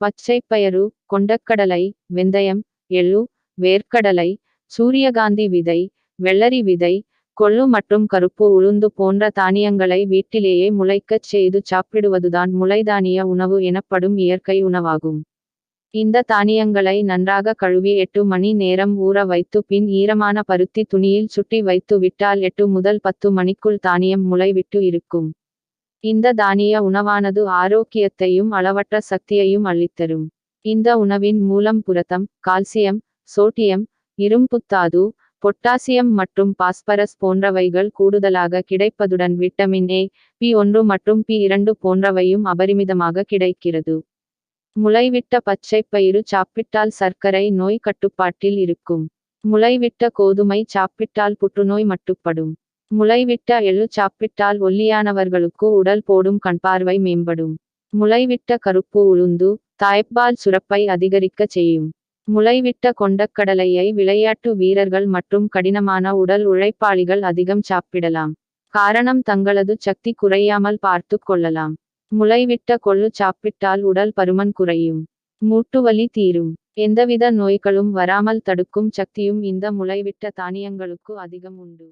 பச்சைப்பயறு கொண்டக்கடலை வெந்தயம் எள்ளு வேர்க்கடலை சூரியகாந்தி விதை வெள்ளரி விதை கொள்ளு மற்றும் கருப்பு உளுந்து போன்ற தானியங்களை வீட்டிலேயே முளைக்கச் செய்து சாப்பிடுவதுதான் முளைதானிய உணவு எனப்படும் இயற்கை உணவாகும். இந்த தானியங்களை நன்றாக கழுவி எட்டு மணி நேரம் ஊற வைத்து பின் ஈரமான பருத்தி துணியில் சுட்டி வைத்து விட்டால் எட்டு முதல் பத்து மணிக்குள் தானியம் முளைவிட்டு இருக்கும். இந்த தானிய உணவானது ஆரோக்கியத்தையும் அளவற்ற சக்தியையும் அளித்தரும் இந்த உணவின் மூலம் புரதம் கால்சியம் சோடியம் இரும்புத்தாது பொட்டாசியம் மற்றும் பாஸ்பரஸ் போன்றவைகள் கூடுதலாக கிடைப்பதுடன் விட்டமின் ஏ பி ஒன்று மற்றும் பி இரண்டு போன்றவையும் அபரிமிதமாக கிடைக்கிறது. முளைவிட்ட பச்சைப்பயிறு சாப்பிட்டால் சர்க்கரை நோய் கட்டுப்பாட்டில் இருக்கும். முளைவிட்ட கோதுமை சாப்பிட்டால் புற்றுநோய் மட்டுப்படும். முளைவிட்ட எள்ளு சாப்பிட்டால் ஒல்லியானவர்களுக்கு உடல் போடும் கண்பார்வை மேம்படும். முளைவிட்ட கருப்பு உளுந்து தாய்ப்பால் சுரப்பை அதிகரிக்க செய்யும். முளைவிட்ட கொண்டக்கடலையை விளையாட்டு வீரர்கள் மற்றும் கடினமான உடல் உழைப்பாளிகள் அதிகம் சாப்பிடலாம். காரணம் தங்களது சக்தி குறையாமல் பார்த்து கொள்ளலாம். முளைவிட்ட கொள்ளு சாப்பிட்டால் உடல் பருமன் குறையும். மூட்டுவலி தீரும். எந்தவித நோய்களும் வராமல் தடுக்கும் சக்தியும் இந்த முளைவிட்ட தானியங்களுக்கு அதிகம் உண்டு.